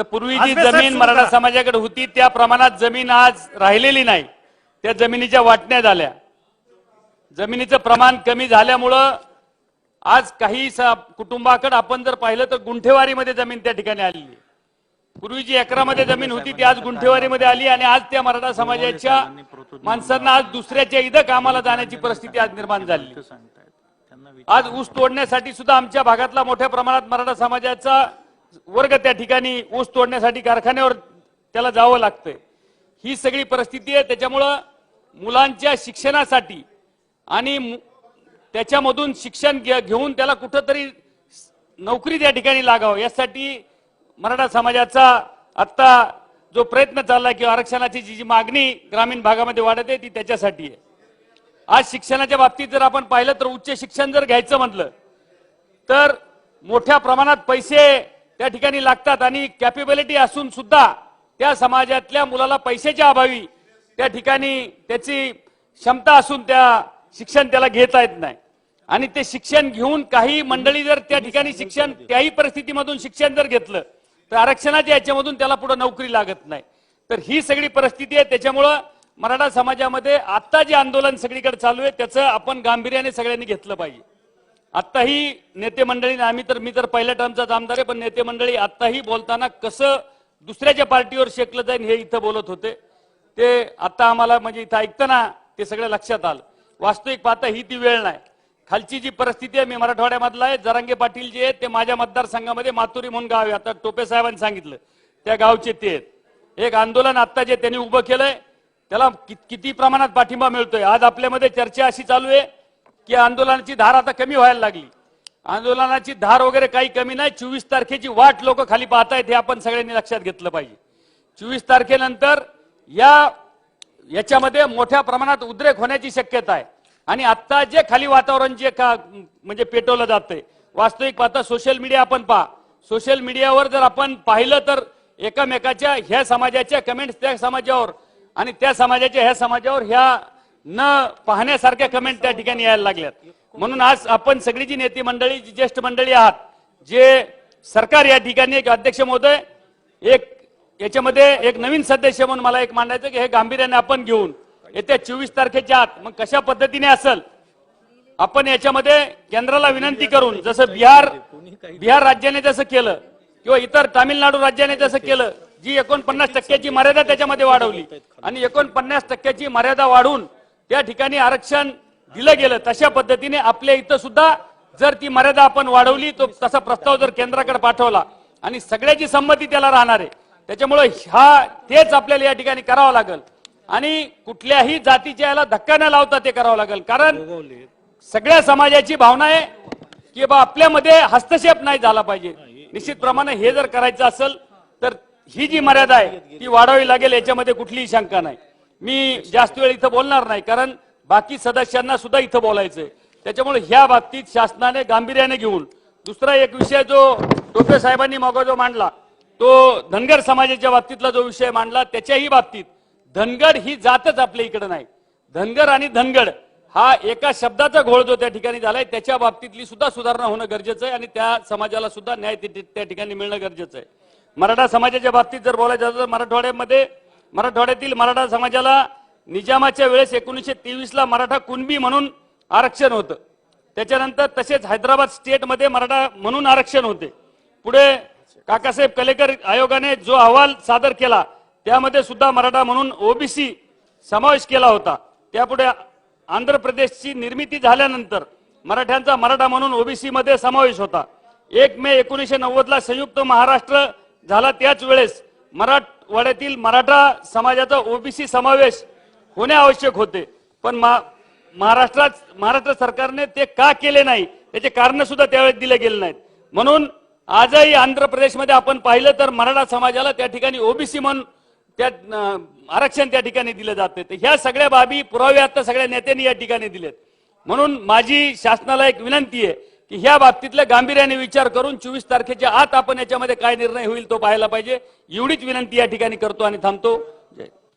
तर पूर्वी जी जमीन मराठा. समाजाकडे होती त्या प्रमाणात जमीन आज राहिलेली नाही त्या जमिनीच्या वाटण्या झाल्या जमिनीचं प्रमाण कमी झाल्यामुळं आज काही स- कुटुंबाकडे आपण जर पाहिलं तर गुंठेवारीमध्ये जमीन त्या ठिकाणी आलेली. पूर्वी जी एकरामध्ये जमीन होती ती आज गुंठेवारीमध्ये आली आणि आज त्या मराठा समाजाच्या माणसांना आज दुसऱ्याच्या इथं कामाला जाण्याची परिस्थिती आज निर्माण झाली आज ऊस तोडण्यासाठी सुद्धा आमच्या भागातला मोठ्या प्रमाणात मराठा समाजाचा वर्ग त्या ठिकाणी ऊस तोडण्यासाठी कारखान्यावर त्याला जावं लागतंय. ही सगळी परिस्थिती आहे. त्याच्यामुळं मुलांच्या शिक्षणासाठी आणि मु- त्याच्यामधून शिक्षण घे- घेऊन त्याला कुठंतरी नोकरी त्या ठिकाणी लागावं. यासाठी मराठा समाजाचा आत्ता जो प्रयत्न चाललाय किंवा आरक्षणाची जी जी मागणी ग्रामीण भागामध्ये वाढत आहे ती त्याच्यासाठी आहे. आज शिक्षणाच्या बाबतीत जर आपण पाहिलं तर उच्च शिक्षण जर घ्यायचं म्हटलं तर मोठ्या प्रमाणात पैसे त्या ठिकाणी लागतात आणि कॅपेबिलिटी असून सुद्धा त्या समाजातल्या मुलाला पैशाच्या अभावी त्या ठिकाणी त्याची क्षमता असून त्या शिक्षण त्याला घेता येत नाही. आणि ते शिक्षण घेऊन काही मंडळी जर त्या ठिकाणी शिक्षण त्याही परिस्थितीमधून शिक्षण जर घेतलं तर आरक्षणाच्या याच्यामधून त्याला पुढे नोकरी लागत नाही. तर ही सगळी परिस्थिती आहे. त्याच्यामुळं मराठा समाजामध्ये आत्ता जे आंदोलन सगळीकडे चालू आहे त्याचं आपण गांभीर्याने सगळ्यांनी घेतलं पाहिजे. आत्ताही नेते मंडळीने आम्ही तर मी तर पहिल्या टर्मचाच आमदार आहे पण नेते मंडळी आत्ताही बोलताना कसं दुसऱ्याच्या पार्टीवर शेकलं जाईल हे इथं बोलत होते. ते आत्ता आम्हाला म्हणजे इथं ऐकताना ते सगळं लक्षात आलं. वास्तविक पाहता ही ती वेळ नाही. खालची जी परिस्थिती आहे मी मराठवाड्यामधला आहे जरांगे पाटील जे आहेत ते माझ्या मतदारसंघामध्ये मातुरी म्हणून गाव आहे. आता टोपे साहेबांनी सांगितलं त्या गावचे ते आहेत. एक आंदोलन आत्ता जे त्यांनी उभं केलंय त्याला किती प्रमाणात पाठिंबा मिळतोय? आज आपल्यामध्ये चर्चा अशी चालू आहे की आंदोलनाची धार आता कमी व्हायला लागली. आंदोलनाची धार वगैरे काही कमी नाही. चोवीस तारखेची वाट लोक खाली पाहतायत हे आपण सगळ्यांनी लक्षात घेतलं पाहिजे. चोवीस तारखेनंतर या याच्यामध्ये मोठ्या प्रमाणात उद्रेक होण्याची शक्यता आहे. आणि आत्ता जे खाली वातावरण जे का म्हणजे पेटवलं जातंय वास्तविक पाहता सोशल मीडिया आपण पहा. सोशल मीडियावर जर आपण पाहिलं तर एकामेकाच्या ह्या समाजाच्या कमेंट्स त्या समाजावर आणि त्या समाजाच्या ह्या समाजावर ह्या न पाहण्यासारख्या कमेंट त्या ठिकाणी यायला लागल्यात. म्हणून आज आपण सगळी जी नेते मंडळी जी ज्येष्ठ मंडळी आहात जे सरकार या ठिकाणी एक अध्यक्ष महोदय एक याच्यामध्ये एक नवीन सदस्य म्हणून मला एक मांडायचं की हे गांभीर्याने आपण घेऊन येत्या चोवीस तारखेच्या आत मग कशा पद्धतीने असेल आपण याच्यामध्ये केंद्राला विनंती करून जसं बिहार बिहार राज्याने जसं केलं किंवा इतर तामिळनाडू राज्याने जसं केलं जी एकोणपन्नास टक्क्याची मर्यादा त्याच्यामध्ये वाढवली. आणि एकोणपन्नास टक्क्याची मर्यादा वाढवून त्या ठिकाणी आरक्षण दिलं गेलं तशा पद्धतीने आपल्या इथं सुद्धा जर ती मर्यादा आपण वाढवली तो तसा प्रस्ताव जर केंद्राकडे पाठवला आणि सगळ्याची संमती त्याला राहणार आहे त्याच्यामुळे हा तेच आपल्याला या ठिकाणी करावं लागेल. आणि कुठल्याही जातीच्या याला धक्का न लावता ते करावं लागेल कारण सगळ्या समाजाची भावना आहे की बा आपल्यामध्ये हस्तक्षेप नाही झाला पाहिजे. निश्चितप्रमाणे हे जर करायचं असेल तर ही जी मर्यादा आहे ती वाढावी लागेल याच्यामध्ये कुठलीही शंका नाही. मी जास्त वेळ इथं बोलणार नाही कारण बाकी सदस्यांना सुद्धा इथं बोलायचंय. त्याच्यामुळे ह्या बाबतीत शासनाने गांभीर्याने घेऊन दुसरा एक विषय जो टोपे साहेबांनी मग जो मांडला तो धनगर समाजाच्या बाबतीतला जो विषय मांडला त्याच्याही बाबतीत धनगड ही जातच आपल्या इकडे नाही. धनगर आणि धनगड हा एका शब्दाचा घोळ जो त्या ठिकाणी झालाय त्याच्या बाबतीतली सुद्धा सुधारणा होणं गरजेचं आहे आणि त्या समाजाला सुद्धा न्याय ति- त्या ठिकाणी मिळणं गरजेचं आहे. मराठा समाजाच्या बाबतीत जर बोलायचं झालं तर मराठवाड्यामध्ये मराठवाड्यातील मराठा समाजाला निजामाच्या वेळेस एकोणीसशे तेवीस ला मराठा कुणबी म्हणून आरक्षण होतं. त्याच्यानंतर तसेच हैदराबाद स्टेटमध्ये मराठा म्हणून आरक्षण होते. पुढे काकासाहेब कलेकर आयोगाने जो अहवाल सादर केला त्यामध्ये सुद्धा मराठा म्हणून ओबीसी समावेश केला होता. त्यापुढे आंध्र प्रदेशची निर्मिती झाल्यानंतर मराठ्यांचा मराठा म्हणून ओबीसी मध्ये समावेश होता. एक मे एकोणीसशे नव्वदला संयुक्त महाराष्ट्र झाला. त्याच वेळेस मराठवाड्यातील मराठा समाजाचा ओबीसी समावेश होणे आवश्यक होते. पण महाराष्ट्रात महाराष्ट्र सरकारने ते का केले नाही त्याचे कारण सुद्धा त्यावेळेस दिले गेले नाहीत. म्हणून आजही आंध्र प्रदेशमध्ये आपण पाहिलं तर मराठा समाजाला त्या ठिकाणी ओबीसी म्हणून त्या आरक्षण त्या ठिकाणी दिलं जाते तर ह्या सगळ्या बाबी पुरावे आता सगळ्या नेत्यांनी या ठिकाणी दिलेत. म्हणून माझी शासनाला एक विनंती आहे की ह्या बाबतीतल्या गांभीर्याने विचार करून चोवीस तारखेच्या आत आपण याच्यामध्ये काय निर्णय होईल तो पाहायला पाहिजे. एवढीच विनंती या ठिकाणी करतो आणि थांबतो.